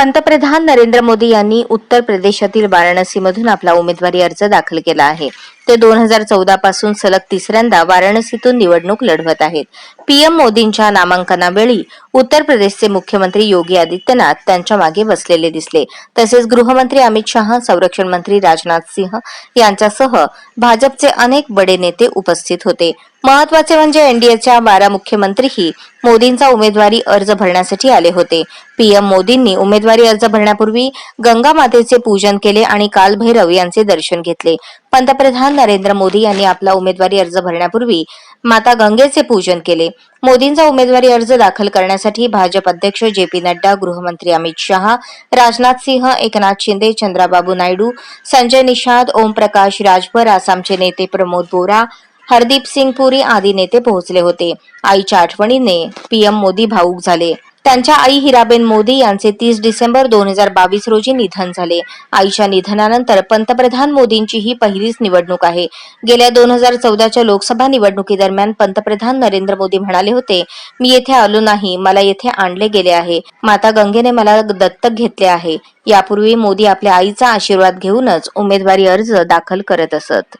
पंतप्रधान नरेंद्र मोदी यांनी उत्तर प्रदेशातील वाराणसीमधून आपला उमेदवारी अर्ज दाखल केला आहे. ते दोन हजार चौदा पासून सलग तिसऱ्यांदा वाराणसीतून निवडणूक लढवत आहेत. पीएम मोदींच्या नामांकनावेळी उत्तर प्रदेशचे मुख्यमंत्री योगी आदित्यनाथ त्यांच्या मागे बसलेले दिसले. तसेच गृहमंत्री अमित शहा संरक्षण मंत्री राजनाथ सिंह यांच्यासह भाजपचे अनेक बडे नेते उपस्थित होते. महत्त्वाचे म्हणजे एनडीएच्या बारा मुख्यमंत्रीही मोदींचा उमेदवारी अर्ज भरण्यासाठी आले होते. पीएम मोदींनी उमेदवारी अर्ज भरण्यापूर्वी गंगा मातेचे पूजन केले आणि कालभैरव यांचे दर्शन घेतले. पंतप्रधान नरेंद्र मोदी यांनी आपला उमेदवारी अर्ज भरण्यापूर्वी माता गंगेचे पूजन केले. मोदींचा उमेदवारी अर्ज दाखल करण्यासाठी भाजप अध्यक्ष जे पी नड्डा गृहमंत्री अमित शहा राजनाथ सिंह एकनाथ शिंदे चंद्राबाबू नायडू संजय निषाद ओमप्रकाश राजभर आसामचे नेते प्रमोद बोरा हरदीप सिंग पुरी आदी नेते पोहोचले होते. आईच्या आठवणीने पीएम मोदी भाऊक झाले. त्यांच्या आई हिराबेन मोदी यांचे तीस डिसेंबर दोन हजार बावीस रोजी निधन झाले. आईच्या निधनानंतर पंतप्रधान मोदींची ही पहिलीच निवडणूक आहे. गेल्या दोन हजार चौदाच्या लोकसभा निवडणुकीदरम्यान पंतप्रधान नरेंद्र मोदी म्हणाले होते मी येथे आलो नाही मला येथे आणले गेले आहे. माता गंगेने मला दत्तक घेतले आहे. यापूर्वी मोदी आपल्या आईचा आशीर्वाद घेऊनच उमेदवारी अर्ज दाखल करत असत.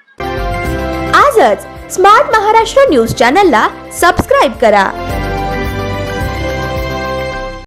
आजच स्मार्ट महाराष्ट्र न्यूज चॅनलला सबस्क्राईब करा.